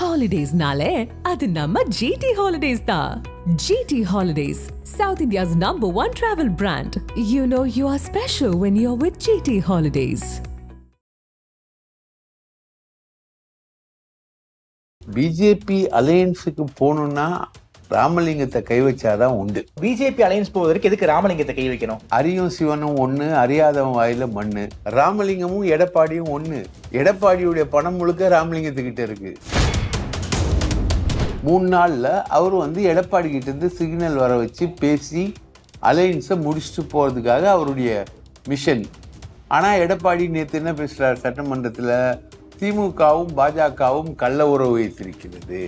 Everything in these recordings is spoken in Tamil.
ஹாலிடேஸ்னாலே அது நம்ம ஜிடி ஹாலிடேஸ் தான் GT holidays South India's number one travel brand you know you are special when you are with GT holidays BJP அலையன்ஸுக்கு போகணும்னா ராமலிங்கத்தை கை வச்சாதான் உண்டு. பிஜேபி அலையன்ஸ் போவதற்கு எதுக்கு ராமலிங்கத்தை கை வைக்கணும்? அரியும் சிவனும் ஒண்ணு அறியாதவன் வாயில மண்ணு. ராமலிங்கமும் எடப்பாடியும் ஒண்ணு. எடப்பாடியுடைய பணம் முழுக்க ராமலிங்கத்துக்கிட்ட இருக்கு. மூணு நாள்ல அவர் வந்து எடப்பாடி கிட்ட இருந்து சிக்னல் வர வச்சு பேசி அலையன்ஸை முடிச்சுட்டு போறதுக்காக அவருடைய மிஷன் ஆனா எடப்பாடி நேத்து என்ன பேசுறார் சட்டமன்றத்துல? திமுகவும் பாஜகவும் கள்ள உறவு வைத்திருக்கிறது.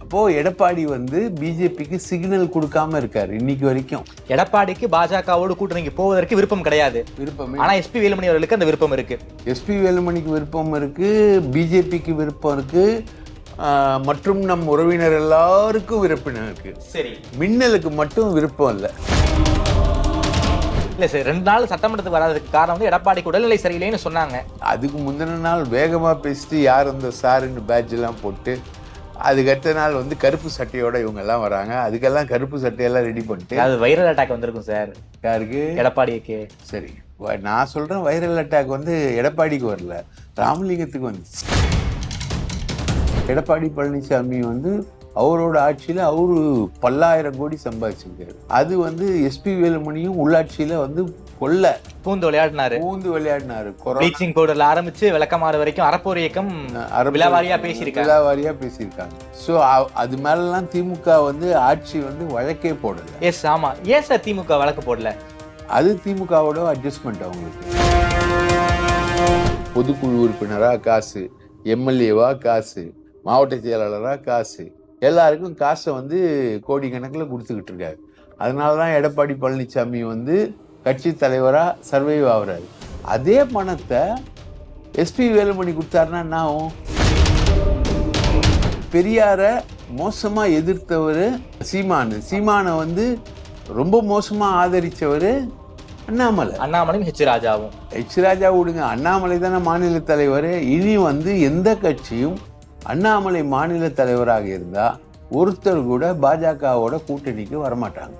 அப்போ எடப்பாடி வந்து பிஜேபிக்கு சிக்னல் கொடுக்காம இருக்காரு இன்னைக்கு வரைக்கும். எடப்பாடிக்கு பாஜகவோடு கூட்டணிக்கு போவதற்கு விருப்பம் கிடையாது. விருப்பமே ஆனா எஸ்பி வேலுமணி அவர்களுக்கு அந்த விருப்பம் இருக்கு. எஸ்பி வேலுமணிக்கு விருப்பம் இருக்கு பிஜேபிக்கு விருப்பம் இருக்கு. ஆஹ், மற்றும் நம் உறவினர் எல்லாருக்கும் விருப்பம் இருக்கு. சரி. மின்னலுக்கு மட்டும் விருப்பம் இல்லை. இல்ல சார் ரெண்டு நாள் சட்டமன்றத்துக்கு வராததுக்கு காரணம் வந்து எடப்பாடிக்கு உடல்நிலை சரியில்லைன்னு சொன்னாங்க. அதுக்கு முந்தின நாள் வேகமா பேசிட்டு யார் அந்த சாருன்னு பேட்ச் எல்லாம் போட்டு அதுக்கு அடுத்த நாள் வந்து கருப்பு சட்டையோட இவங்க எல்லாம் வராங்க. அதுக்கெல்லாம் கருப்பு சட்டையெல்லாம் ரெடி பண்ணிட்டு அது வைரல் அட்டாக் வந்திருக்கும் சார். யாருக்கு? எடப்பாடிக்கு. சரி. நான் சொல்றேன் வைரல் அட்டாக் வந்து எடப்பாடிக்கு வரல. ராமலிங்கத்துக்கு வந்துச்சு. எடப்பாடி பழனிசாமி வந்து அவரோட ஆட்சியில அவரு பல்லாயிரம் கோடி சம்பாதிச்சிருக்காரு. அது வந்து எஸ்பி வேலுமணியும் உள்ளாட்சியில வந்து கொல்ல. பூந்து விளையாடினாரு. பூந்து விளையாடினாரு. ப்ளீச்சிங் பவுடர்ல ஆரம்பிச்சு விளக்கமாறு வரைக்கும் அறப்போர் இயக்கம் விலாவாரியா பேசியிருக்காங்க. விலாவாரியா பேசியிருக்காங்க. ஸோ அது மேலலாம் திமுக வந்து ஆட்சி வந்து வழக்கே போடல. எஸ் ஆமா. ஏன் சார் திமுக வழக்கு போடல? அது திமுகவோட அட்ஜஸ்ட்மெண்ட் அவங்களுக்கு. பொதுக்குழு உறுப்பினரா காசு எம்எல்ஏவா காசு மாவட்ட செயலாளரா காசு. எல்லாருக்கும் காசை வந்து கோடிக்கணக்கில் கொடுத்துக்கிட்டு இருக்காரு. அதனால தான் எடப்பாடி பழனிசாமி வந்து கட்சி தலைவரா சர்வைவ் ஆகுறாரு. அதே பணத்தை எஸ்பி வேலுமணி கொடுத்தாருன்னா என்ன ஆகும்? பெரியாரை மோசமா எதிர்த்தவர் சீமானு. சீமானை வந்து ரொம்ப மோசமா ஆதரிச்சவர் அண்ணாமலை. அண்ணாமலையும் ஹெச் ராஜாவும். எச் ராஜா விடுங்க. அண்ணாமலை தானே மாநில தலைவர். இனி வந்து எந்த கட்சியும் அண்ணாமலை மாநில தலைவராக இருந்தா ஒருத்தர் கூட பாஜகவோட கூட்டணிக்கு வரமாட்டாங்க.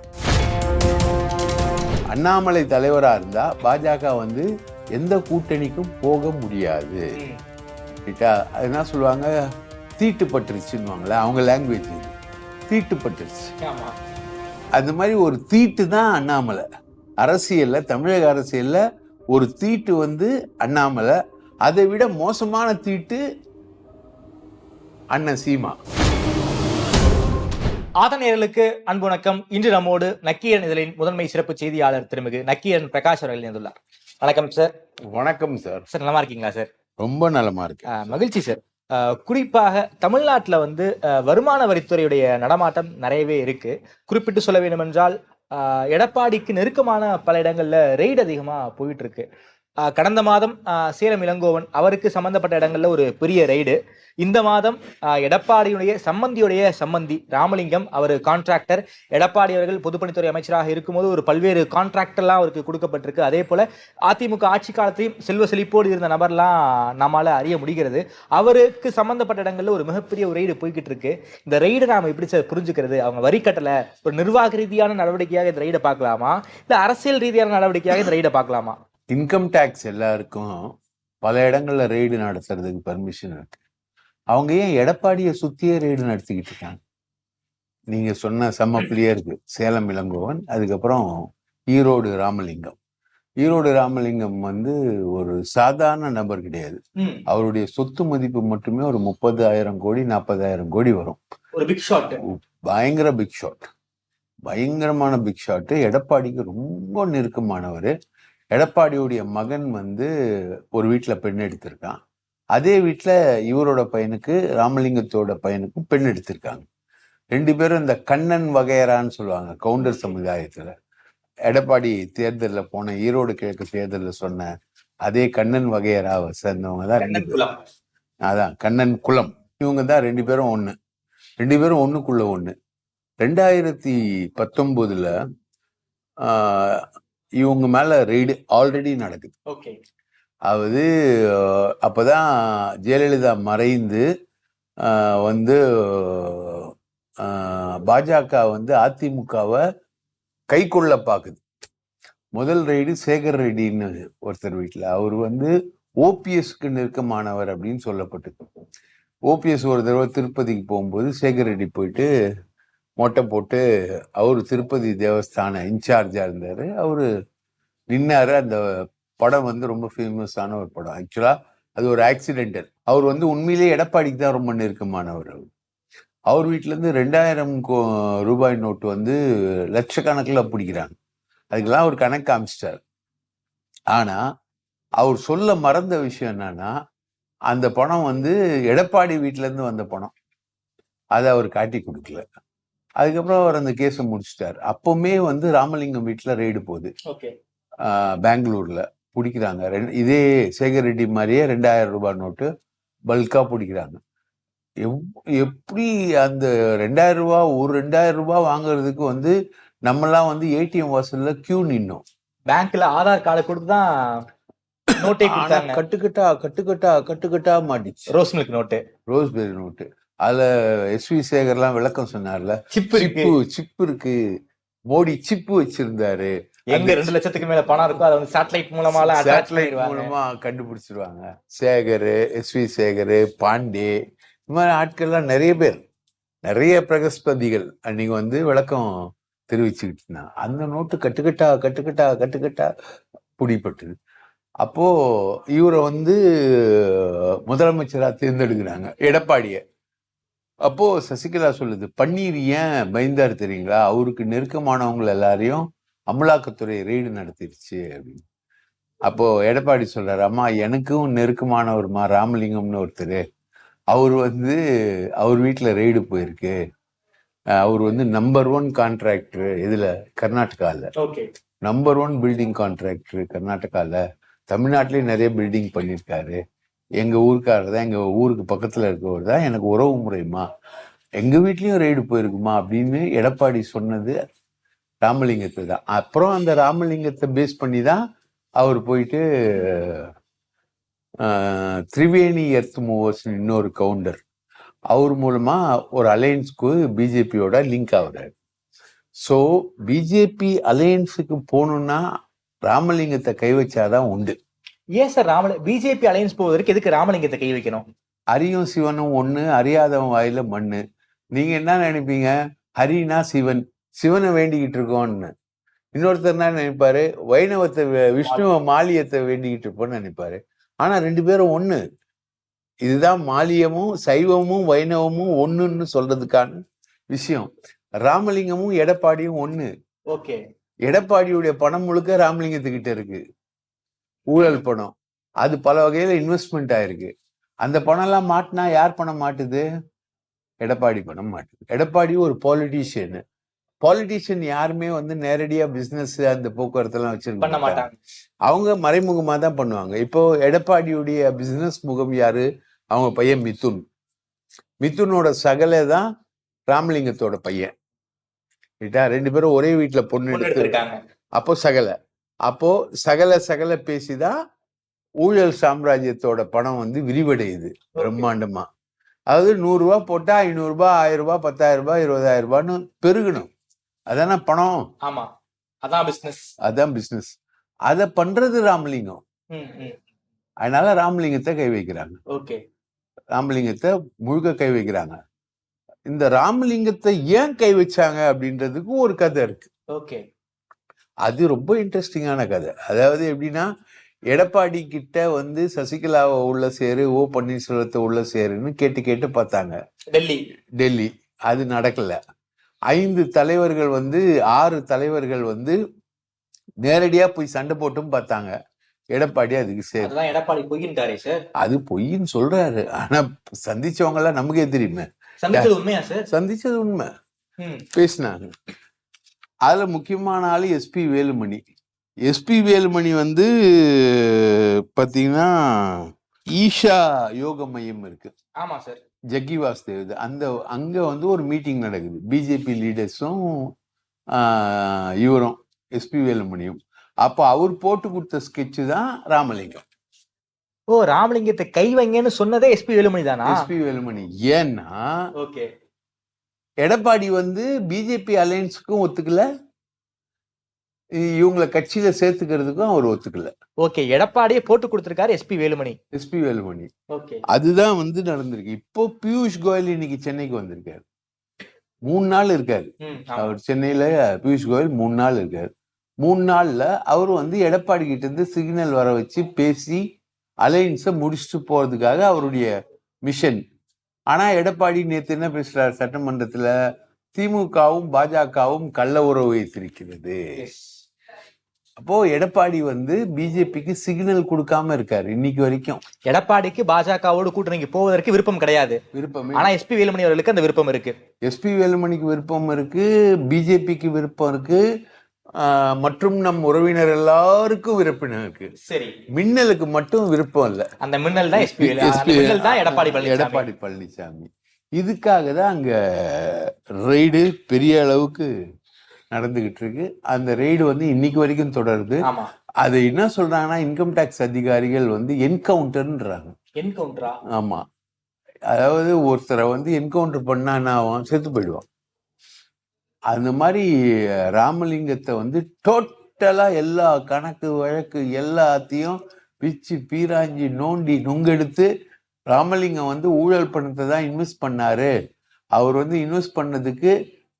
அண்ணாமலை தலைவரா இருந்தா பாஜக வந்து எந்த கூட்டணிக்கும் போக முடியாது. என்ன சொல்லுவாங்க? தீட்டு பட்டுருச்சுன்னுவாங்களே அவங்க லாங்குவேஜ் தீட்டு பட்டுருச்சு ஆமா. அந்த மாதிரி ஒரு தீட்டு தான் அண்ணாமலை. அரசியல்ல தமிழக அரசியல்ல ஒரு தீட்டு வந்து அண்ணாமலை. அதை விட மோசமான தீட்டு அண்ணன் சீமா. ஆதநேயர்களுக்கு அன்பு வணக்கம். இன்று நம்மோடு நக்கீரன் இதழின் முதன்மை சிறப்பு செய்தியாளர் திருமிகு நக்கீரன் பிரகாஷ் அவர்கள் இணைந்துள்ளார். வணக்கம் சார் வணக்கம் சார் சார் நல்லா இருக்கீங்களா சார் ரொம்ப நலமா இருக்கு. மகிழ்ச்சி சார் குறிப்பாக தமிழ்நாட்டில் வந்து வருமான வரித்துறையுடைய நடமாட்டம் நிறையவே இருக்கு. குறிப்பிட்டு சொல்ல வேண்டுமென்றால் எடப்பாடிக்கு நெருக்கமான பல இடங்கள்ல ரெய்டு அதிகமா போயிட்டு இருக்கு. கடந்த மாதம் சேலம் இளங்கோவன் அவருக்கு சம்பந்தப்பட்ட இடங்களில் ஒரு பெரிய ரைடு இந்த மாதம் எடப்பாடியுடைய சம்பந்தியுடைய சம்பந்தி ராமலிங்கம் அவர் கான்ட்ராக்டர் எடப்பாடி அவர்கள் பொதுப்பணித்துறை அமைச்சராக இருக்கும்போது ஒரு பல்வேறு கான்ட்ராக்டர்லாம் அவருக்கு கொடுக்கப்பட்டிருக்கு. அதே போல் அதிமுக ஆட்சி காலத்தையும் செல்வ செழிப்போடு இருந்த நபர்லாம் நம்மால அறிய முடிகிறது. அவருக்கு சம்பந்தப்பட்ட இடங்களில் ஒரு மிகப்பெரிய ஒரு ரைடு போய்கிட்டு இருக்கு. இந்த ரைடு நாம எப்படி சார் புரிஞ்சுக்கிறது? அவங்க வரி கட்டலை ஒரு நிர்வாக ரீதியான நடவடிக்கையாக இந்த ரைடை பார்க்கலாமா? இல்லை அரசியல் ரீதியான நடவடிக்கையாக இந்த ரைடை பார்க்கலாமா? இன்கம் டேக்ஸ் எல்லாருக்கும் பல இடங்கள்ல ரெய்டு நடத்துறதுக்கு பர்மிஷன் இருக்கு. அவங்க ஏன் எடப்பாடியை சுத்தியே ரெய்டு நடத்திக்கிட்டு இருக்காங்க? நீங்க சொன்ன செம்ம இருக்கு. சேலம் இளங்கோவன் அதுக்கப்புறம் ஈரோடு ராமலிங்கம். ஈரோடு ராமலிங்கம் வந்து ஒரு சாதாரண நபர் கிடையாது. அவருடைய சொத்து மதிப்பு மட்டுமே ஒரு முப்பதாயிரம் கோடி நாற்பதாயிரம் கோடி வரும். ஒரு பிக் ஷாட் பயங்கர பிக் ஷாட் பயங்கரமான பிக் ஷாட் எடப்பாடிக்கு ரொம்ப நெருக்கமானவர். எடப்பாடியுடைய மகன் வந்து ஒரு வீட்டுல பெண் எடுத்திருக்கான். அதே வீட்டுல இவரோட பையனுக்கு ராமலிங்கத்தோட பையனுக்கும் பெண் எடுத்திருக்காங்க. ரெண்டு பேரும் இந்த கண்ணன் வகையறான்னு சொல்லுவாங்க கவுண்டர் சமுதாயத்துல. எடப்பாடி தேர்தல்ல போன ஈரோடு கிழக்கு தேர்தல்ல சொன்ன அதே கண்ணன் வகையராவை சேர்ந்தவங்க தான் அதான் கண்ணன் குலம். இவங்க தான் ரெண்டு பேரும் ஒண்ணு. ரெண்டு பேரும் ஒண்ணுக்குள்ள ஒண்ணு. ரெண்டாயிரத்தி பத்தொன்பதுல ஆஹ், இவங்க மேல ரெய்டு ஆல்ரெடி நடக்குது. ஓகே அதாவது அப்பதான் ஜெயலலிதா மறைந்து வந்து பாஜக வந்து அதிமுகவை கைக்கொள்ள பாக்குது. முதல் ரெய்டு சேகர் ரெட்டின்னு ஒருத்தர் வீட்டில் அவர் வந்து ஓபிஎஸ்க்கு நெருக்கமானவர் அப்படின்னு சொல்லப்பட்டது. ஓபிஎஸ் ஒரு தடவை திருப்பதிக்கு போகும்போது சேகர் ரெட்டி போயிட்டு மொட்டை போட்டு அவர் திருப்பதி தேவஸ்தான இன்சார்ஜாக இருந்தார். அவர் நின்னார். அந்த படம் வந்து ரொம்ப ஃபேமஸான ஒரு படம். ஆக்சுவலாக அது ஒரு ஆக்சிடென்டல் அவர் வந்து உண்மையிலேயே எடப்பாடிக்கு தான் ரொம்ப நெருக்கமானவர் அவர் அவர் வீட்டிலேருந்து ரெண்டாயிரம் கோ- ரூபாய் நோட்டு வந்து லட்சக்கணக்கில் பிடிக்கிறாங்க. அதுக்கெல்லாம் அவர் கணக்கு காமிச்சிட்டார். ஆனால் அவர் சொல்ல மறந்த விஷயம் என்னன்னா அந்த பணம் வந்து எடப்பாடி வீட்டிலேருந்து வந்த பணம். அதை அவர் காட்டி கொடுக்கல. அதுக்கப்புறம் அவர் அந்த கேஸை முடிச்சிட்டார். அப்பவுமே வந்து ராமலிங்கம் வீட்டுல ரெய்டு போகுது. பெங்களூர்ல பிடிக்கிறாங்க. ரெண்டு இதே சேகர் ரெட்டி மாதிரியே ரெண்டாயிரம் ரூபாய் நோட்டு பல்கா பிடிக்கிறாங்க. எவ்- எப்படி அந்த ரெண்டாயிரம் ரூபாய் ஒரு ரெண்டாயிரம் ரூபாய் வாங்குறதுக்கு வந்து நம்மலாம் வந்து ஏடிஎம் வாசல்ல கியூ நின்னோம். பேங்க்ல ஆதார் கார்டு கொடுத்து தான் நோட்டே கட்டுக்கட்டா கட்டுக்கட்டா கட்டுக்கட்டா மாட்டிச்சு. Rose milk note raspberry note அதுல எஸ் வி சேகர்லாம் விளக்கம் சொன்னார்ல சிப் இருக்கு. சிப்பு சிப் இருக்கு. மோடி சிப்பு வச்சிருந்தாரு. எங்க ரெண்டு லட்சத்துக்கு மேல பணம் இருக்கோ அதை வந்து சேட்டலைட் மூலமா சேட்டலைட் மூலமா கண்டுபிடிச்சிருவாங்க. சேகர் எஸ் வி சேகர் பாண்டே இந்த மாதிரி ஆட்கள்லாம் நிறைய பேர் நிறைய பிரகஸ்பதிகள். அன்னைக்கு வந்து விளக்கம் தெரிவிச்சுக்கிட்டு இருந்தாங்க அந்த நோட்டு கட்டுக்கட்டா கட்டுக்கட்டா கட்டுக்கட்டா பிடிப்பட்டது அப்போ இவரை வந்து முதலமைச்சரா தேர்ந்தெடுக்கிறாங்க எடப்பாடிய. அப்போ சசிகலா சொல்லுது பன்னீர் ஏன் பயந்தாரு தெரியுங்களா? அவருக்கு நெருக்கமானவங்க எல்லாரையும் அமலாக்கத்துறை ரெய்டு நடத்திடுச்சு அப்படின்னு. அப்போ எடப்பாடி சொல்றாரு அம்மா எனக்கும் நெருக்கமானவருமா ராமலிங்கம்னு ஒருத்தர். அவர் வந்து அவர் வீட்டில் ரெய்டு போயிருக்கு. அவர் வந்து நம்பர் ஒன் கான்ட்ராக்டர் இதுல கர்நாடகாவில் நம்பர் ஒன் பில்டிங் கான்ட்ராக்டர் கர்நாடகாவில் தமிழ்நாட்டிலேயே நிறைய பில்டிங் பண்ணியிருக்காரு. எங்கள் ஊருக்காரர் தான் எங்கள் ஊருக்கு பக்கத்தில் இருக்கவர் தான் எனக்கு உறவு முறையுமா எங்கள் வீட்லேயும் ரெய்டு போயிருக்குமா அப்படின்னு எடப்பாடி சொன்னது ராமலிங்கத்தை தான். அப்புறம் அந்த ராமலிங்கத்தை பேஸ் பண்ணி தான் அவர் போயிட்டு திரிவேணி எர்த் மூவர்ஸ் இன்னொரு கவுண்டர் அவர் மூலமாக ஒரு அலையன்ஸ்க்கு பிஜேபியோட லிங்க் ஆகுறாரு. ஸோ பிஜேபி அலையன்ஸுக்கு போகணுன்னா ராமலிங்கத்தை கை வச்சாதான் உண்டு. ஏன் சார் ராமல பிஜேபி அலையன்ஸ் போவதற்கு எதுக்கு ராமலிங்கத்தை கை வைக்கணும்? ஹரியும் சிவனும் ஒண்ணு அறியாதவன் வாயில மண்ணு. நீங்க என்ன நினைப்பீங்க? ஹரினா சிவன் சிவனை வேண்டிக்கிட்டு இருக்கோம்னு. இன்னொருத்தர் என்ன நினைப்பாரு? வைணவத்தை விஷ்ணுவ மாலியத்தை வேண்டிக்கிட்டு இருப்போம்னு நினைப்பாரு. ஆனா ரெண்டு பேரும் ஒண்ணு. இதுதான் மாலியமும் சைவமும் வைணவமும் ஒண்ணுன்னு சொல்றதுக்கான விஷயம். ராமலிங்கமும் எடப்பாடியும் ஒண்ணு. ஓகே எடப்பாடியுடைய பணம் முழுக்க ராமலிங்கத்துக்கிட்ட இருக்கு. ஊழல் பணம். அது பல வகையில இன்வெஸ்ட்மெண்ட் ஆயிருக்கு. அந்த பணம் எல்லாம் மாட்டினா யார் பணம் மாட்டுது? எடப்பாடி பணம் மாட்டுது. எடப்பாடி ஒரு பாலிட்டிஷியன் பாலிட்டிஷியன் யாருமே வந்து நேரடியா பிசினஸ் அந்த போக்குவரத்து எல்லாம் வச்சிருக்க மாட்டாங்க. அவங்க மறைமுகமா தான் பண்ணுவாங்க. இப்போ எடப்பாடியுடைய பிசினஸ் முகம் யாரு? அவங்க பையன் மிதுன். மிதுனோட சகலை தான் ராமலிங்கத்தோட பையன். ரைட்டா? ரெண்டு பேரும் ஒரே வீட்டுல பொண்ணு எடுத்து அப்போ சகல. அப்போ சகல சகல பேசிதான் ஊழல் சாம்ராஜ்யத்தோட பணம் வந்து விரிவடையுது பிரம்மாண்டமா. அதாவது நூறு ரூபாய் போட்டா ஐநூறு ரூபாய் ஆயிரம் ரூபாய் பத்தாயிரம் ரூபாய் இருபதாயிரம் ரூபாய்னு பெருகணும். அதானே பணம்? ஆமா. அதான் பிசினஸ் அதான் பிசினஸ் அதை பண்றது ராமலிங்கம். அதனால ராமலிங்கத்தை கை வைக்கிறாங்க. ஓகே. ராமலிங்கத்தை முழுக்க கை வைக்கிறாங்க. இந்த ராமலிங்கத்தை ஏன் கை வச்சாங்க அப்படின்றதுக்கு ஒரு கதை இருக்கு. ஓகே. அது ரொம்ப இன்ட்ரெஸ்டிங்கான கதை. அதாவது எப்படின்னா எடப்பாடி கிட்ட வந்து சசிகலாவை உள்ள சேரு ஓ பன்னீர்செல்வத்தை உள்ள சேருன்னு கேட்டு கேட்டு பார்த்தாங்க. டெல்லி. டெல்லி. அது நடக்கல. ஐந்து தலைவர்கள் வந்து ஆறு தலைவர்கள் வந்து நேரடியா போய் சண்டை போட்டும் பார்த்தாங்க. எடப்பாடி அதுக்கு சேரு. எடப்பாடி சார். அது பொய்ன்னு சொல்றாரு. ஆனா சந்திச்சவங்க எல்லாம் நமக்கே தெரியுமே. சந்திச்சது உண்மையா சார்? சந்திச்சது உண்மை. பேசினாங்க. அதுல முக்கியமான ஆளு எஸ்பி வேலுமணி. எஸ்பி வேலுமணி வந்து பாத்தீங்கன்னா ஈஷா யோக மையம் இருக்கு. ஆமா சார். ஜக்கி வாசுதேவ் அந்த அங்க வந்து ஒரு மீட்டிங் நடக்குது. பிஜேபி லீடர்ஸும் இவரும் எஸ்பி வேலுமணியும். அப்போ அவர் போட்டு கொடுத்த ஸ்கெட்சு தான் ராமலிங்கம். ஓ ராமலிங்கத்தை கை வைங்கன்னு சொன்னதே எஸ்பி வேலுமணி தானா? எஸ்பி வேலுமணி. ஏன்னா ஓகே. எடப்பாடி வந்து பிஜேபி அலையன்ஸுக்கும் ஒத்துக்கல. இவங்கள கட்சியில சேர்த்துக்கிறதுக்கும் அவர் ஒத்துக்கல. ஓகே எடப்பாடியே போட்டு கொடுத்திருக்காரு SP Velumani. SP Velumani. Okay. அதுதான் வந்து நடந்திருக்கு. இப்போ பியூஷ் கோயல் இன்னைக்கு சென்னைக்கு வந்திருக்காரு. மூணு நாள் இருக்காரு. அவர் சென்னையில பியூஷ் கோயல் மூணு நாள் இருக்காரு. மூணு நாள்ல அவர் வந்து எடப்பாடி கிட்ட இருந்து சிக்னல் வர வச்சு பேசி அலையன்ஸை முடிச்சுட்டு போறதுக்காக அவருடைய மிஷன். ஆனா எடப்பாடி நேத்து என்ன பேசுறாரு? சட்டமன்றத்துல திமுகவும் பாஜகவும் கள்ள உறவு வைத்திருக்கிறது. அப்போ எடப்பாடி வந்து பிஜேபிக்கு சிக்னல் கொடுக்காம இருக்காரு இன்னைக்கு வரைக்கும். எடப்பாடிக்கு பாஜகவோடு கூட்டணிக்கு போவதற்கு விருப்பம் கிடையாது. விருப்பமே ஆனா எஸ்பி வேலுமணி அவர்களுக்கு அந்த விருப்பம் இருக்கு. எஸ்பி வேலுமணிக்கு விருப்பம் இருக்கு பிஜேபிக்கு விருப்பம் இருக்கு. மற்றும் நம் உறவினர் எல்லாருக்கும் விருப்பம் இருக்கு. சரி. மின்னலுக்கு மட்டும் விருப்பம் இல்ல. அந்த மின்னல் தான் எஸ்பி மின்னல் தான் எடப்பாடி பழனிசாமி. எடப்பாடி பழனிசாமி. இதுக்காக தான் அங்க ரெய்டு பெரிய அளவுக்கு நடந்துகிட்டு இருக்கு. அந்த ரெய்டு வந்து இன்னைக்கு வரைக்கும் தொடருது. அது என்ன சொல்றாங்கன்னா இன்கம் டேக்ஸ் அதிகாரிகள் வந்து என்கவுண்டர்ன்றாங்க என்கவுண்டரா ஆமா. அதாவது ஒருத்தரை வந்து என்கவுண்டர் பண்ணா என்ன ஆகும்? செத்து போயிடுவான். அந்த மாதிரி ராமலிங்கத்தை வந்து டோட்டலா எல்லா கணக்கு வழக்கு எல்லாத்தையும் பிச்சு பீராஞ்சி நோண்டி நுங்கெடுத்து ராமலிங்கம் வந்து ஊழல் பணத்தை தான் இன்வெஸ்ட் பண்ணாரு. அவர் வந்து இன்வெஸ்ட் பண்ணதுக்கு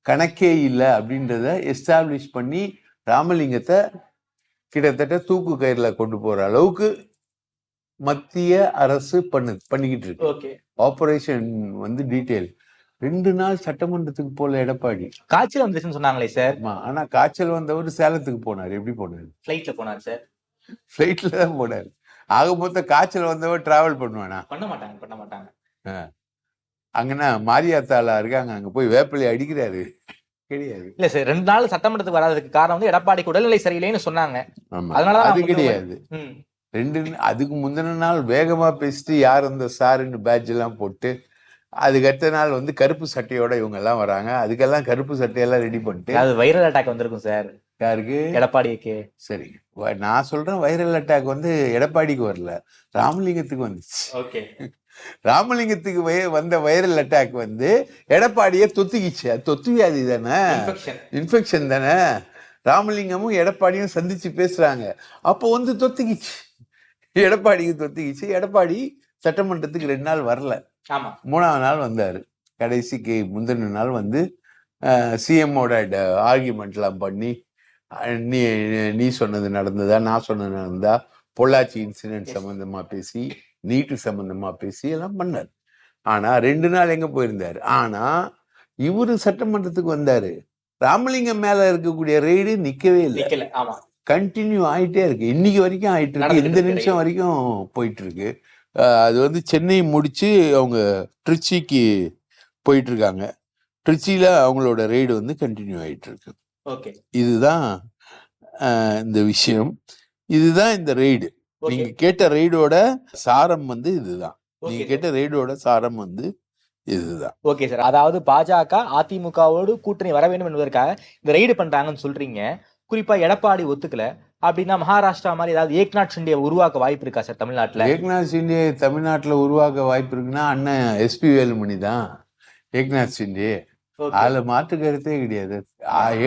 கணக்கே இல்லை அப்படின்றத எஸ்டாப்ளிஷ் பண்ணி ராமலிங்கத்தை கிட்டத்தட்ட தூக்கு கயிறுல கொண்டு போற அளவுக்கு மத்திய அரசு பண்ணு பண்ணிக்கிட்டு இருக்கு. ஓகே. ஆபரேஷன் வந்து டீட்டெயில் ரெண்டு நாள் சட்டமன்றத்துக்கு போல எடப்பாடி. காய்ச்சல் வந்துச்சுன்னு சொன்னாங்களே சார். ஆனா காய்ச்சல் வந்தவர் சேலத்துக்கு போனார். எப்படி போனாரு? ஃபிளைட்ல போனார் சார். ஃபிளைட்ல தான் போனாரு. ஆக மொத்தம் காய்ச்சல் வந்தவர் டிராவல் பண்ணுவானா? பண்ண மாட்டாங்க பண்ண மாட்டாங்க. அங்கன்னா மாரியாத்தாளா இருக்காங்க அங்க போய் வேப்பிலை அடிக்கிறாரு. கிடையாது. இல்ல சார் ரெண்டு நாள் சட்டமன்றத்துக்கு வராததுக்கு காரணம் வந்து எடப்பாடிக்கு உடல்நிலை சரியில்லைன்னு சொன்னாங்க. ஆமா அதனாலதான் அது கிடையாது. ரெண்டு அதுக்கு முந்தின நாள் வேகமா பேசிட்டு யார் அந்த சாருன்னு பேட்ச் எல்லாம் போட்டு அதுக்கு அடுத்த நாள் வந்து கருப்பு சட்டையோட இவங்க எல்லாம் வராங்க. அதுக்கெல்லாம் கருப்பு சட்டையெல்லாம் ரெடி பண்ணிட்டு அது வைரல் அட்டாக் வந்திருக்கும் சார் யாருக்கு? எடப்பாடிக்கு சரி நான் சொல்றேன் வைரல் அட்டாக் வந்து எடப்பாடிக்கு வரல. ராமலிங்கத்துக்கு வந்துச்சு. ஓகே ராமலிங்கத்துக்கு வய- வந்த வைரல் அட்டாக் வந்து எடப்பாடியே தொத்துக்கிச்சு. அது தொத்து வியாதி தானே இன்ஃபெக்ஷன் தானே? ராமலிங்கமும் எடப்பாடியும் சந்திச்சு பேசுறாங்க. அப்போ வந்து தொத்துக்கிச்சு. எடப்பாடிக்கு தொத்துக்கிச்சு. எடப்பாடி சட்டமன்றத்துக்கு ரெண்டு நாள் வரல. மூணாவது நாள் வந்தாரு. கடைசிக்கு முந்தின நாள் வந்து சிஎம்மோட ஆர்கியூமெண்ட்லாம் பண்ணி நீ நீ சொன்னது நடந்ததா நான் சொன்னது நடந்ததா பொள்ளாச்சி இன்சிடென்ட். சம்பந்தமா பேசி நீட்டு சம்பந்தமா பேசி எல்லாம் பண்ணார். ஆனா ரெண்டு நாள் எங்க போயிருந்தாரு? ஆனா இவரு சட்டமன்றத்துக்கு வந்தாரு. ராமலிங்கம் மேல இருக்கக்கூடிய ரெய்டு நிக்கவே இல்லை. கண்டினியூ ஆயிட்டே இருக்கு. இன்னைக்கு வரைக்கும் ஆயிட்டு இருக்கு. இந்த நிமிஷம் வரைக்கும் போயிட்டு இருக்கு. அது வந்து சென்னை முடிச்சு அவங்க ட்ரிச்சிக்கு போயிட்டு இருக்காங்க ட்ரிச்சியில அவங்களோட ரெய்டு வந்து கண்டினியூ ஆயிட்டு இருக்கு ஓகே. இதுதான் இந்த விஷயம். இதுதான் இந்த ரெய்டு ஓகே. நீங்க கேட்ட ரெய்டோட சாரம் வந்து இதுதான். நீங்க கேட்ட ரெய்டோட சாரம் வந்து இதுதான். Okay sir. அதாவது பாஜக அதிமுகவோடு கூட்டணி வர வேண்டும் என்பதற்காக இந்த ரெய்டு பண்றாங்கன்னு சொல்றீங்க. குறிப்பா எடப்பாடி ஒத்துக்கல. அப்படின்னா மகாராஷ்டிரா மாதிரி ஏதாவது ஏக்நாத் ஷிண்டே உருவாக்க வாய்ப்பு இருக்கா சார் தமிழ்நாட்டுல? ஏக்நாத் சிண்டே தமிழ்நாட்டுல உருவாக்க வாய்ப்பு இருக்குன்னா அண்ணன் எஸ்பி வேலுமணி தான் ஏக்நாத் சிண்டே. அதுல மாற்று கருத்தே கிடையாது.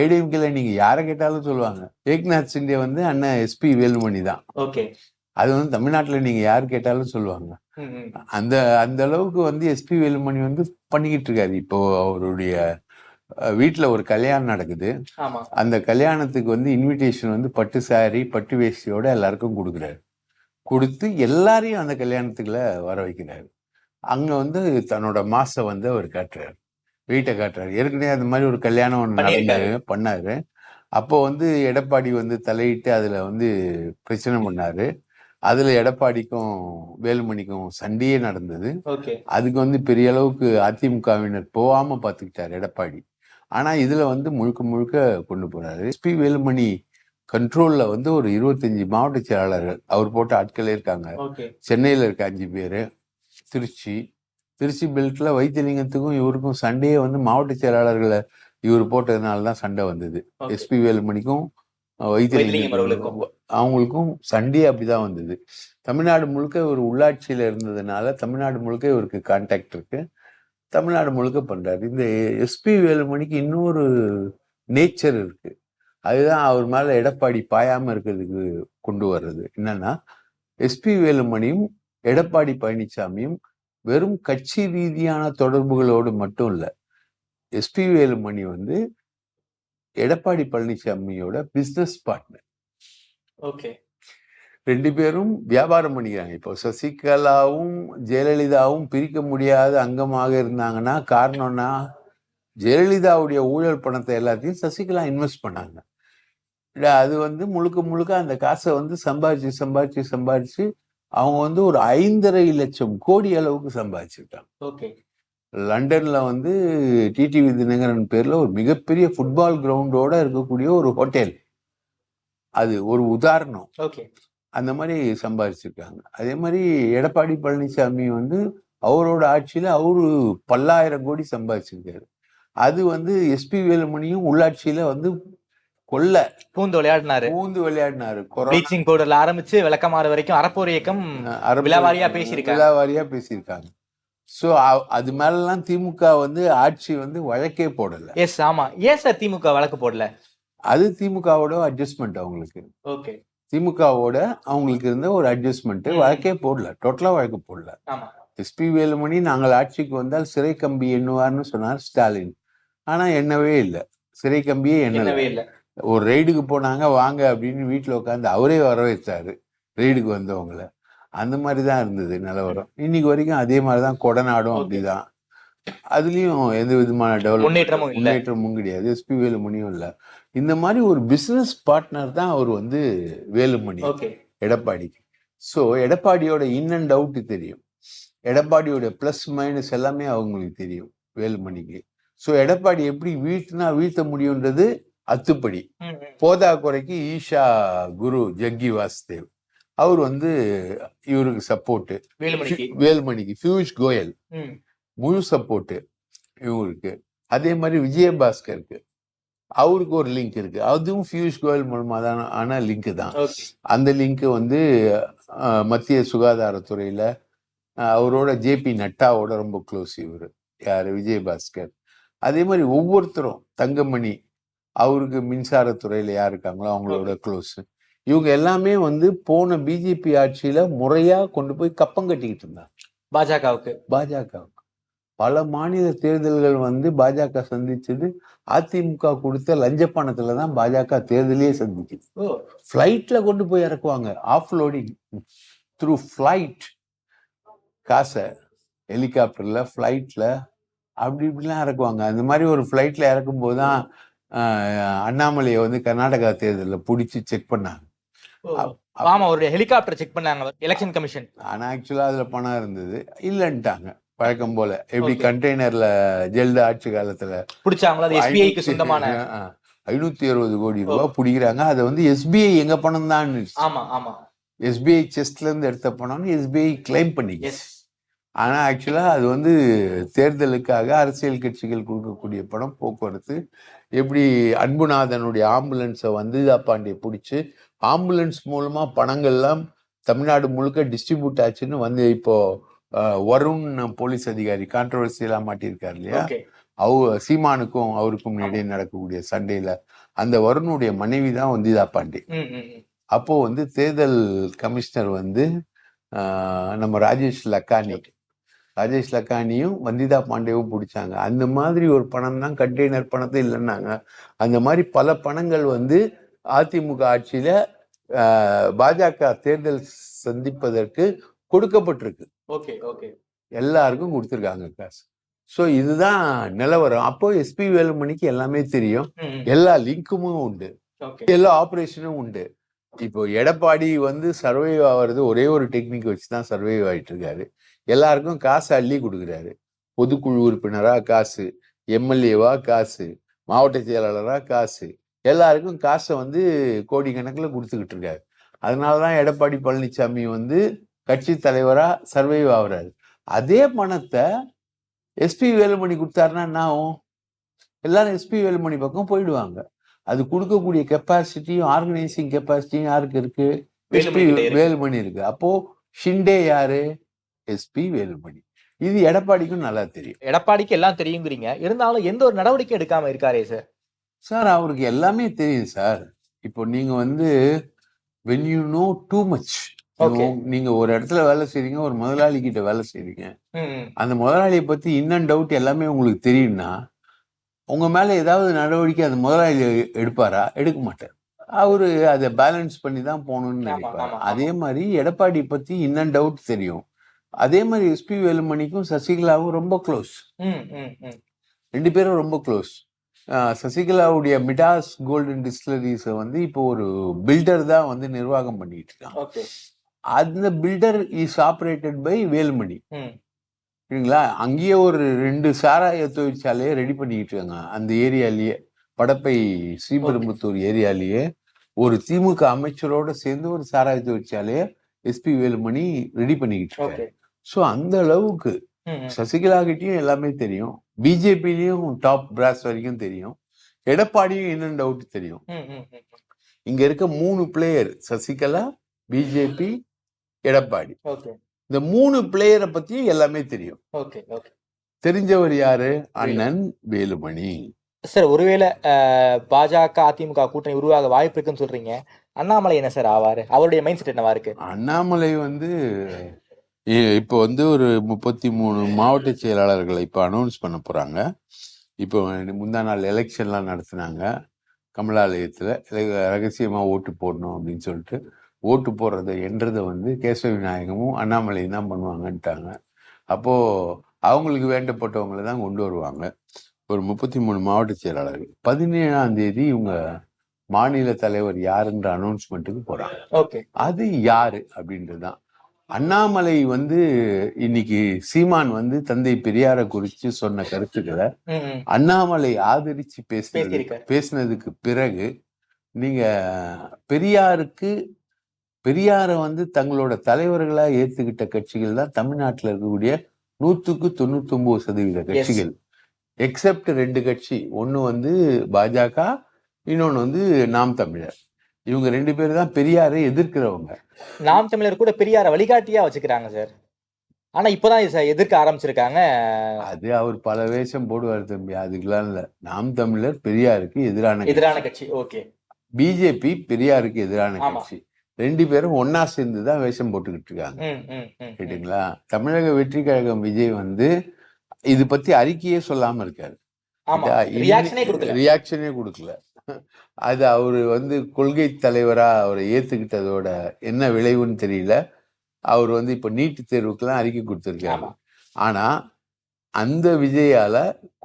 ஏடிஎம்கேல நீங்க யாரை கேட்டாலும் சொல்லுவாங்க. ஏக்நாத் சிண்டே வந்து அண்ணன் எஸ்பி வேலுமணி தான். ஓகே. அது வந்து தமிழ்நாட்டுல நீங்க யார் கேட்டாலும் சொல்லுவாங்க. அந்த அந்த அளவுக்கு வந்து எஸ்பி வேலுமணி வந்து பண்ணிக்கிட்டு இருக்காரு. இப்போ அவருடைய வீட்டுல ஒரு கல்யாணம் நடக்குது. அந்த கல்யாணத்துக்கு வந்து இன்விடேஷன் வந்து பட்டு சாரி பட்டு வேஷ்டியோட எல்லாருக்கும் கொடுக்குறாரு. கொடுத்து எல்லாரையும் அந்த கல்யாணத்துக்குள்ள வர வைக்கிறாரு. அங்க வந்து தன்னோட மாசை வந்து அவர் காட்டுறாரு. வீட்டை காட்டுறாரு. ஏற்கனவே அந்த மாதிரி ஒரு கல்யாணம் ஒன்று பண்ணியிருக்காரு. நடந்து பண்ணாரு. அப்போ வந்து எடப்பாடி வந்து தலையிட்டு அதுல வந்து பிரச்சனை பண்ணாரு. அதுல எடப்பாடிக்கும் வேலுமணிக்கும் சண்டையே நடந்தது. அதுக்கு வந்து பெரிய அளவுக்கு அதிமுகவினர் போகாம பார்த்துக்கிட்டார் எடப்பாடி. ஆனா இதுல வந்து முழுக்க முழுக்க கொண்டு போறாரு. எஸ்பி வேலுமணி கண்ட்ரோல்ல வந்து ஒரு இருபத்தஞ்சு மாவட்ட செயலாளர்கள். அவர் போட்ட ஆட்களே இருக்காங்க. சென்னையில இருக்க அஞ்சு பேரு. திருச்சி. திருச்சி பெல்ட்ல வைத்தியலிங்கத்துக்கும் இவருக்கும் சண்டையே வந்து மாவட்ட செயலாளர்களை இவர் போட்டதுனால தான் சண்டை வந்தது. எஸ்பி வேலுமணிக்கும் வைத்தியலிங்கம். அவங்களுக்கும் சண்டையே அப்படிதான் வந்தது. தமிழ்நாடு முழுக்க ஒரு உள்ளாட்சியில இருந்ததுனால தமிழ்நாடு முழுக்க இவருக்கு கான்டாக்ட் இருக்கு. தமிழ்நாடு முழுக்க பண்றாரு. இந்த எஸ்பி வேலுமணிக்கு இன்னொரு நேச்சர் இருக்கு. அதுதான் அவர் மேல எடப்பாடி பாயாம இருக்கிறதுக்கு கொண்டு வர்றது. என்னன்னா எஸ்பி வேலுமணியும் எடப்பாடி பழனிசாமியும் வெறும் கட்சி ரீதியான தொடர்புகளோடு மட்டும் இல்ல எஸ்பி வேலுமணி வந்து எடப்பாடி பழனிசாமியோட பிசினஸ் பார்ட்னர் ஓகே ரெண்டு பேரும் வியாபாரம் பண்ணிக்கிறாங்க. இப்போ சசிகலாவும் ஜெயலலிதாவும் பிரிக்க முடியாத அங்கமாக இருந்தாங்கன்னா காரணம்னா ஜெயலலிதாவுடைய ஊழல் பணத்தை எல்லாத்தையும் சசிகலா இன்வெஸ்ட் பண்ணாங்க. இல்ல, அது வந்து முழுக்க முழுக்க அந்த காசை வந்து சம்பாதிச்சு சம்பாதிச்சு சம்பாதிச்சு அவங்க வந்து ஒரு ஐந்தரை லட்சம் கோடி அளவுக்கு சம்பாதிச்சிருக்காங்க ஓகே. லண்டன்ல வந்து டிடிவி தினகரன் பேர்ல ஒரு மிகப்பெரிய ஃபுட்பால் கிரவுண்டோட இருக்கக்கூடிய ஒரு ஹோட்டல் அது ஒரு உதாரணம். ஓகே. அந்த மாதிரி சம்பாதிச்சிருக்காங்க அதே மாதிரி எடப்பாடி பழனிசாமி வந்து அவரோட ஆட்சியில அவரு பல்லாயிரம் கோடி சம்பாதிச்சிருக்காரு அது வந்து எஸ்பி வேலுமணியும் உள்ளாட்சியில வந்து கொல்ல. பூந்து விளையாடினாரு. பூந்து விளையாடினாரு. ப்ளீச்சிங் பவுடர்ல ஆரம்பிச்சு விளக்கமாறு வரைக்கும் அறப்போர் இயக்கம் விலாவாரியா பேசியிருக்காங்க. விலாவாரியா பேசியிருக்காங்க. சோ அது மேலலாம் திமுக வந்து ஆட்சி வந்து வழக்கே போடல. எஸ் ஆமா. ஏன் சார் திமுக வழக்கு போடல? அது திமுகவோட அட்ஜஸ்ட்மெண்ட் அவங்களுக்கு. ஓகே திமுகவோட அவங்களுக்கு இருந்த ஒரு அட்ஜஸ்ட்மெண்ட் ம். வழக்கே போடல. டோட்டலா வழக்கு போடல. எஸ்பி வேலுமணி நாங்கள் ஆட்சிக்கு வந்தால் சிறை கம்பி எண்ணுவார்னு சொன்னார் ஸ்டாலின். ஆனா எண்ணவே இல்லை. சிறை கம்பியே என்னவே எண்ணல இல்ல. ஒரு ரெய்டுக்கு போனாங்க வாங்க அப்படின்னு வீட்டுல உட்காந்து அவரே வர வச்சாரு ரெய்டுக்கு வந்தவங்கள. அந்த மாதிரி தான் இருந்தது நிலவரம். இன்னைக்கு வரைக்கும் அதே மாதிரி தான் கொடநாடும். அப்படிதான். அதுலயும் எந்த விதமான டெவலப் முன்னேற்றமும் கிடையாது. எஸ்பி வேலுமணியும் இல்ல. இந்த மாதிரி ஒரு பிசினஸ் பார்ட்னர் தான் அவர் வந்து வேலுமணி ஓகே எடப்பாடிக்கு. ஸோ எடப்பாடியோட இன் அண்ட் அவுட் தெரியும். எடப்பாடியோட ப்ளஸ் மைனஸ் எல்லாமே அவங்களுக்கு தெரியும் வேலுமணிக்கு. ஸோ எடப்பாடி எப்படி வீழ்த்தினா வீழ்த்த முடியுன்றது அத்துப்படி. போதா குறைக்கு ஈஷா குரு ஜக்கி வாசுதேவ். அவர் வந்து இவருக்கு சப்போர்ட்டு வேலுமணிக்கு. பியூஷ் கோயல். முழு சப்போர்ட்டு இவங்களுக்கு. அதே மாதிரி விஜயபாஸ்கருக்கு. அவருக்கு ஒரு லிங்க் இருக்கு. அதுவும் பியூஷ் கோயல் மூலமா தான் ஆன லிங்க் தான். அந்த லிங்க் வந்து மத்திய சுகாதாரத்துறையில அவரோட ஜேபி நட்டாவோட ரொம்ப க்ளோஸ் இவர். யாரு? விஜயபாஸ்கர். அதே மாதிரி ஒவ்வொருத்தரும் தங்கமணி அவருக்கு மின்சாரத்துறையில யார் இருக்காங்களோ அவங்களோட க்ளோஸ் இவங்க எல்லாமே வந்து போன பிஜேபி ஆட்சியில முறையா கொண்டு போய் கப்பம் கட்டிக்கிட்டு இருந்தாங்க. பாஜகவுக்கு. பாஜகவுக்கு. பல மாநில தேர்தல்கள் வந்து பாஜக சந்திச்சது. அதிமுக கொடுத்த லஞ்ச பணத்துல தான் பாஜக தேர்தலையே சந்திக்குது. ஃப்ளைட்ல கொண்டு போய் இறக்குவாங்க. ஆஃப் லோடிங் த்ரூ ஃப்ளைட் காசை ஹெலிகாப்டர்ல ஃப்ளைட்ல அப்படி இப்படிலாம் இறக்குவாங்க. அந்த மாதிரி ஒரு ஃப்ளைட்ல இறக்கும் போது தான் அண்ணாமலையை வந்து கர்நாடகா தேர்தலில் பிடிச்சி செக் பண்ணாங்க. ஆமா ஒரு ஹெலிகாப்டர் செக் பண்ணாங்க எலெக்ஷன் கமிஷன் ஆனா ஆக்சுவலா அதுல பணம் இருந்தது. இல்லைன்ட்டாங்க. வழக்கம் போல. எப்படி. கண்டெய்னர்ல ஜெயலலிதா ஆட்சி காலத்துல பிடிச்சாங்களா? சொந்தமான ஐநூத்தி அறுபது கோடி ரூபாய் பிடிக்கிறாங்க. அதை வந்து எஸ்பிஐ எங்க பணம் தான் எஸ்பிஐ செஸ்ட்ல இருந்து எடுத்த பணம்னு எஸ்பிஐ கிளைம் பண்ணிக்க ஆனா ஆக்சுவலா அது வந்து தேர்தலுக்காக அரசியல் கட்சிகள் கொடுக்கக்கூடிய பணம் போக்குவரத்து. எப்படி அன்புநாதனுடைய ஆம்புலன்ஸை வந்து பாண்டிய பிடிச்சி ஆம்புலன்ஸ் மூலமா பணங்கள்லாம் தமிழ்நாடு முழுக்க டிஸ்ட்ரிபியூட் ஆச்சுன்னு வந்து இப்போ வருண் போலீஸ் அதிகாரி கான்ட்ரவர்சியெல்லாம் மாட்டியிருக்காரு இல்லையா? அவ சீமானுக்கும் அவருக்கும் இடையே நடக்கக்கூடிய சண்டையில அந்த வருணுடைய மனைவி தான் வந்திதா பாண்டி. அப்போ வந்து தேர்தல் கமிஷனர் வந்து நம்ம ராஜேஷ் லக்கானி ராஜேஷ் லக்கானியும் வந்திதா பாண்டேவும் பிடிச்சாங்க. அந்த மாதிரி ஒரு பணம் தான் கண்டெய்னர் பணத்தை இல்லைன்னாங்க. அந்த மாதிரி பல பணங்கள் வந்து அதிமுக ஆட்சியில பாஜக தேர்தல் சந்திப்பதற்கு கொடுக்கப்பட்டிருக்கு. Okay okay. எல்லாருக்கும் கொடுத்துருக்காங்க காசு. ஸோ இதுதான் நிலவரம். அப்போ எஸ்பி வேலுமணிக்கு எல்லாமே தெரியும். எல்லா லிங்க்குமும் உண்டு. எல்லா ஆப்ரேஷனும் உண்டு. இப்போ எடப்பாடி வந்து சர்வைவ் ஆகிறது ஒரே ஒரு டெக்னிக் வச்சு தான் சர்வைவ் ஆயிட்டு இருக்காரு எல்லாருக்கும் காசு அள்ளி கொடுக்குறாரு. பொதுக்குழு உறுப்பினரா காசு எம்எல்ஏவா காசு மாவட்ட செயலாளரா காசு. எல்லாருக்கும் காசை வந்து கோடிக்கணக்கில் கொடுத்துக்கிட்டு இருக்காரு அதனால தான் எடப்பாடி பழனிசாமி வந்து கட்சி தலைவரா சர்வைவ் ஆகுறாரு அதே பணத்தை எஸ்பி வேலுமணி கொடுத்தாருன்னா என்ன ஆகும்? எல்லாரும் எஸ்பி வேலுமணி பக்கம் போயிடுவாங்க. அது கொடுக்கக்கூடிய கெப்பாசிட்டியும் ஆர்கனைசிங் கெப்பாசிட்டியும் யாருக்கு இருக்கு? எஸ்பி வேலுமணி இருக்கு. அப்போ ஷிண்டே யாரு? எஸ்பி வேலுமணி. இது எடப்பாடிக்கும் நல்லா தெரியும். எடப்பாடிக்கு எல்லாம் தெரியுங்கிறீங்க. இருந்தாலும் எந்த ஒரு நடவடிக்கை எடுக்காம இருக்காரே சார்? சார் அவருக்கு எல்லாமே தெரியும் சார். இப்போ நீங்க வந்து when you know too much. நீங்க ஒரு இடத்துல வேலை செய்றீங்க ஒரு முதலாளி கிட்ட வேலை செய்றீங்க. அந்த முதலாளியை பத்தி இன் அண்ட் அவுட் எல்லாமே உங்களுக்கு தெரியும்னா உங்க மேல ஏதாவது நடவடிக்கை அந்த முதலாளி எடுப்பாரா? எடுக்க மாட்டார். அவரு அதை பேலன்ஸ் பண்ணி தான் போகணும்னு நினைப்பாரு. அதே மாதிரி எடப்பாடி பத்தி இன் அண்ட் அவுட் தெரியும். அதே மாதிரி எஸ்பி வேலுமணிக்கும் சசிகலாவும் ரொம்ப க்ளோஸ். ரெண்டு பேரும் ரொம்ப க்ளோஸ் சசிகலாவுடைய மிடாஸ் கோல்டன் டிஸ்டிலரிஸை வந்து இப்போ ஒரு பில்டர் தான் வந்து நிர்வாகம் பண்ணிட்டு இருக்கான். அந்த builder is operated by Velumani. சரிங்களா? அங்கேயே ஒரு ரெண்டு சாராய தொழிற்சாலையை ரெடி பண்ணிக்கிட்டு இருக்காங்க. அந்த ஏரியாலேயே படப்பை ஸ்ரீபெரும்புத்தூர் ஏரியாலேயே ஒரு திமுக அமைச்சரோட சேர்ந்து ஒரு சாராய தொழிற்சாலையை எஸ்பி வேலுமணி ரெடி பண்ணிக்கிட்டு இருக்காரு. ஸோ அந்த அளவுக்கு. சசிகலா கிட்டயும் எல்லாமே தெரியும். பிஜேபிலையும் டாப் பிராஸ் வரைக்கும் தெரியும். எடப்பாடியும் இன்னும் டவுட் தெரியும். இங்க இருக்க மூணு player Sasikala BJP Edappadi. Okay. இந்த மூணு பிளேயரை பத்தியும் எல்லாமே தெரியும். Okay okay. தெரிஞ்சவர் யாரு? அண்ணன் வேலுமணி. சார் ஒருவேளை பாஜக அதிமுக கூட்டணி உருவாக வாய்ப்பு இருக்குன்னு சொல்றீங்க. அண்ணாமலை என்ன சார் ஆவாரு? அவருடைய மைண்ட் செட் என்னவா இருக்கு? அண்ணாமலை வந்து இப்போ வந்து ஒரு முப்பத்தி மூணு மாவட்ட செயலாளர்களை இப்போ அனௌன்ஸ் பண்ண போறாங்க. இப்போ முந்தா நாள் எலெக்ஷன்லாம் நடத்துனாங்க. கமலாலயத்தில் ரகசியமாக ஓட்டு போடணும் அப்படின்னு சொல்லிட்டு. ஓட்டு போடுறதை என்றதை வந்து கேசவ விநாயகமும் அண்ணாமலையும் தான் பண்ணுவாங்கன்ட்டாங்க. அப்போது அவங்களுக்கு வேண்டப்பட்டவங்களை தான் கொண்டு வருவாங்க. ஒரு முப்பத்தி மூணு மாவட்ட செயலாளர்கள். பதினேழாம் தேதி இவங்க மாநில தலைவர் யாருன்ற அனௌன்ஸ்மெண்ட்டுக்கு போகிறாங்க ஓகே. அது யாரு அப்படின்றது தான் அண்ணாமலை வந்து இன்னைக்கு சீமான் வந்து தந்தை பெரியாரை குறித்து சொன்ன கருத்துக்களை. அண்ணாமலை ஆதரிச்சு பேசினது. பேசினதுக்கு பிறகு நீங்க பெரியாருக்கு பெரியாரை வந்து தங்களோட தலைவர்களா ஏத்துக்கிட்ட கட்சிகள் தான் தமிழ்நாட்டுல இருக்கக்கூடிய நூத்துக்கு தொண்ணூத்தி ஒன்பது சதவீத கட்சிகள். எக்ஸப்ட் ரெண்டு கட்சி. ஒண்ணு வந்து பாஜக இன்னொன்னு வந்து நாம் தமிழர். இவங்க ரெண்டு பேர் தான் பெரியாரை எதிர்க்கிறவங்க. நாம் தமிழர் கூட பெரியார வழிகாட்டியா வச்சுக்கிறாங்க சார் ஆனா இப்பதான் எதிர்க்க ஆரம்பிச்சிருக்காங்க. அது அவர் பல வேஷம் போடுவார் தம்பி. அதுக்கெல்லாம் இல்ல. நாம் தமிழர் பெரியாருக்கு எதிரான எதிரான கட்சி. ஓகே பிஜேபி பெரியாருக்கு எதிரான. கட்சி. ரெண்டு பேரும் ஒன்னா சேர்ந்து தான் வேஷம் போட்டுக்கிட்டு இருக்காங்க. கேட்டுங்களா? தமிழக வெற்றி கழகம் விஜய் வந்து இது பத்தி அறிக்கையே சொல்லாம இருக்காரு. ரியாக்ஷனே கொடுக்கல. அது அவரு வந்து கொள்கை தலைவரா அவரை ஏத்துக்கிட்டதோட என்ன விளைவுன்னு தெரியல. அவர் வந்து இப்ப நீட் தேர்வுக்கெல்லாம் அறிக்கை கொடுத்திருக்காரு. ஆனா அந்த விஜயால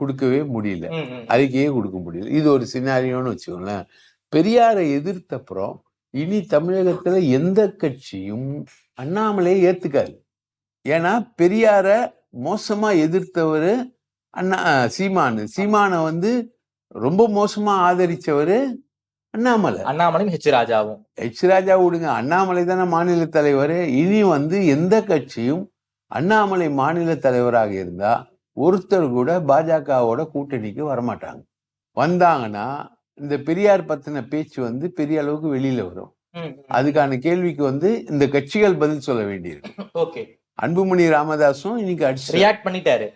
கொடுக்கவே முடியல. அறிக்கையே கொடுக்க முடியல. இது ஒரு சினாரியோன்னு வச்சுக்கோங்களேன். பெரியாரை எதிர்த்தப்புறம் இனி தமிழகத்துல எந்த கட்சியும் அண்ணாமலையை ஏத்துக்காது. ஏன்னா பெரியார மோசமா எதிர்த்தவர் அண்ணா சீமானு. சீமானை வந்து ரொம்ப மோசமா ஆதரிச்சவரு அண்ணாமலை. அண்ணாமலையும் ஹெச் ராஜாவும். எச் ராஜா விடுங்க. அண்ணாமலை தானே மாநில தலைவர். இனி வந்து எந்த கட்சியும் அண்ணாமலை மாநில தலைவராக இருந்தா ஒருத்தர் கூட பாஜகவோட கூட்டணிக்கு வரமாட்டாங்க. வந்தாங்கன்னா இந்த பெரியார் பத்தின பேச்சு வந்து பெரிய அளவுக்கு வெளியில வரும். அதுக்கான கேள்விக்கு வந்து இந்த கட்சிகள் பதில் சொல்ல வேண்டியிருக்கு. ஓகே. அன்புமணி ராமதாஸும் இன்னைக்கு அடிச்சு ரியாக்ட் பண்ணிட்டாரு.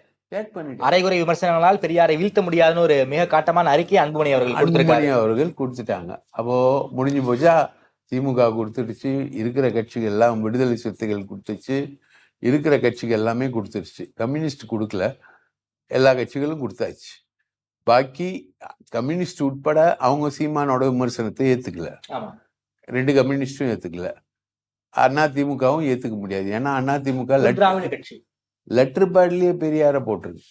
அரைகுறை விமர்சனங்களால் பெரியாரை வீழ்த்த முடியாதுன்னு ஒரு மிக காட்டமான அறிக்கையை அன்புமணி அவர்கள் அன்புமணி அவர்கள் கொடுத்துட்டாங்க. அப்போ முடிஞ்சு போச்சா திமுக கொடுத்துடுச்சு இருக்கிற கட்சிகள் எல்லாம் விடுதலை சிறுத்தைகள் கொடுத்துச்சு இருக்கிற கட்சிகள் எல்லாமே கொடுத்துருச்சு கம்யூனிஸ்ட் கொடுக்கல எல்லா கட்சிகளும் கொடுத்தாச்சு. பாக்கி கம்யூனிஸ்ட் உட்பட அவங்க சீமானோட விமர்சனத்தை ஏத்துக்கல. ரெண்டு கம்யூனிஸ்டும் ஏத்துக்கல. அண்ணா திமுகவும் ஏத்துக்க முடியாது. ஏன்னா அண்ணா திமுக லெட்டர் பேட்லயே பெரியார போட்டிருக்கு.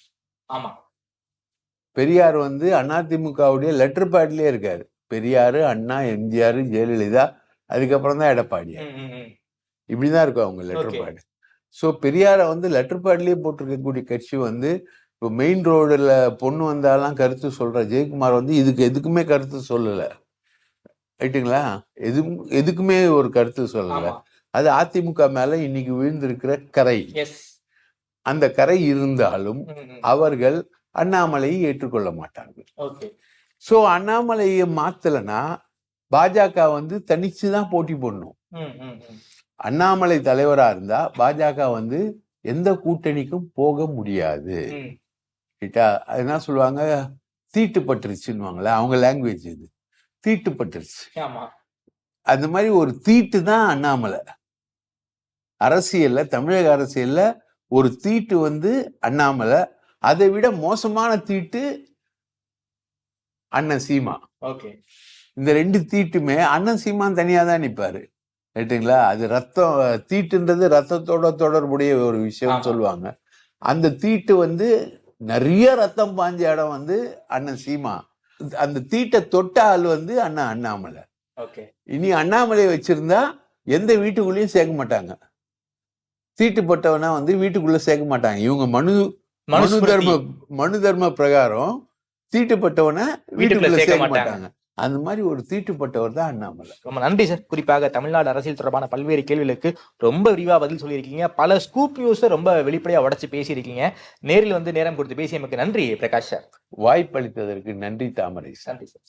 பெரியார் வந்து அதிமுகவுடைய லெட்டர் பேட்லயே இருக்காரு. பெரியாரு அண்ணா எம்ஜிஆர் ஜெயலலிதா அதுக்கப்புறம் தான் எடப்பாடி ம், ம், ம். இப்படிதான் இருக்கும் அவங்க லெட்டர். பேட். ஸோ பெரியாரை வந்து லெட்டர் பேட்லயே போட்டிருக்கக்கூடிய கட்சி வந்து இப்போ மெயின் ரோடுல பொண்ணு வந்தாலாம் கருத்து சொல்ற ஜெயக்குமார் வந்து இதுக்கு எதுக்குமே கருத்து சொல்லல. ரைட்டுங்களா? எதுவும் எதுக்குமே ஒரு கருத்து சொல்லல. அது அதிமுக மேல இன்னைக்கு விழுந்திருக்கிற கரை. அந்த கரை இருந்தாலும் அவர்கள் அண்ணாமலையை ஏற்றுக்கொள்ள மாட்டாங்க ஓகே. ஸோ அண்ணாமலையை மாத்தலைன்னா பாஜக வந்து தனிச்சு தான் போட்டி போடணும். அண்ணாமலை தலைவரா இருந்தா பாஜக வந்து எந்த கூட்டணிக்கும் போக முடியாது. ரைட்டா என்ன சொல்லுவாங்க? தீட்டுப்பட்டுருச்சுன்னுவாங்களே அவங்க லாங்குவேஜ் இது. தீட்டுப்பட்டுருச்சு. அந்த மாதிரி ஒரு தீட்டு தான் அண்ணாமலை. அரசியல்ல தமிழக அரசியல்ல ஒரு தீட்டு வந்து அண்ணாமலை. அதை விட மோசமான தீட்டு அண்ணன் சீமா. ஓகே. இந்த ரெண்டு தீட்டுமே அண்ணன் சீமான் தனியா தான் நிப்பாரு. ரைட்டுங்களா அது ரத்தம் தீட்டுன்றது ரத்தத்தோட தொடர்புடைய ஒரு விஷயம். சொல்லுவாங்க. அந்த தீட்டு வந்து நிறைய ரத்தம் பாஞ்ச இடம் வந்து அண்ணன் சீமா. அந்த தீட்டை தொட்ட ஆள் வந்து அண்ணன் அண்ணாமலை. ஓகே. இனி அண்ணாமலையை வச்சிருந்தா எந்த வீட்டுக்குள்ளேயும் சேர்க்க மாட்டாங்க. தீட்டுப்பட்டவனா வந்து வீட்டுக்குள்ள சேர்க்க மாட்டாங்க. இவங்க மனு மனு. தர்ம மனு தர்ம பிரகாரம் தீட்டுப்பட்டவனை வீட்டுக்குள்ள சேர்க்க மாட்டாங்க. அந்த மாதிரி ஒரு தீட்டுப்பட்டவர் தான் அண்ணாமலை. ரொம்ப நன்றி சார். குறிப்பாக தமிழ்நாடு அரசியல் தொடர்பான பல்வேறு கேள்விகளுக்கு ரொம்ப விரிவா பதில் சொல்லியிருக்கீங்க. பல ஸ்கூப் நியூஸை ரொம்ப வெளிப்படையா உடைச்சு பேசியிருக்கீங்க. நேரில் வந்து நேரம் கொடுத்து பேசியமைக்கு நன்றி பிரகாஷ் சார். வாய்ப்பளித்ததற்கு நன்றி தாமரை நன்றி சார்.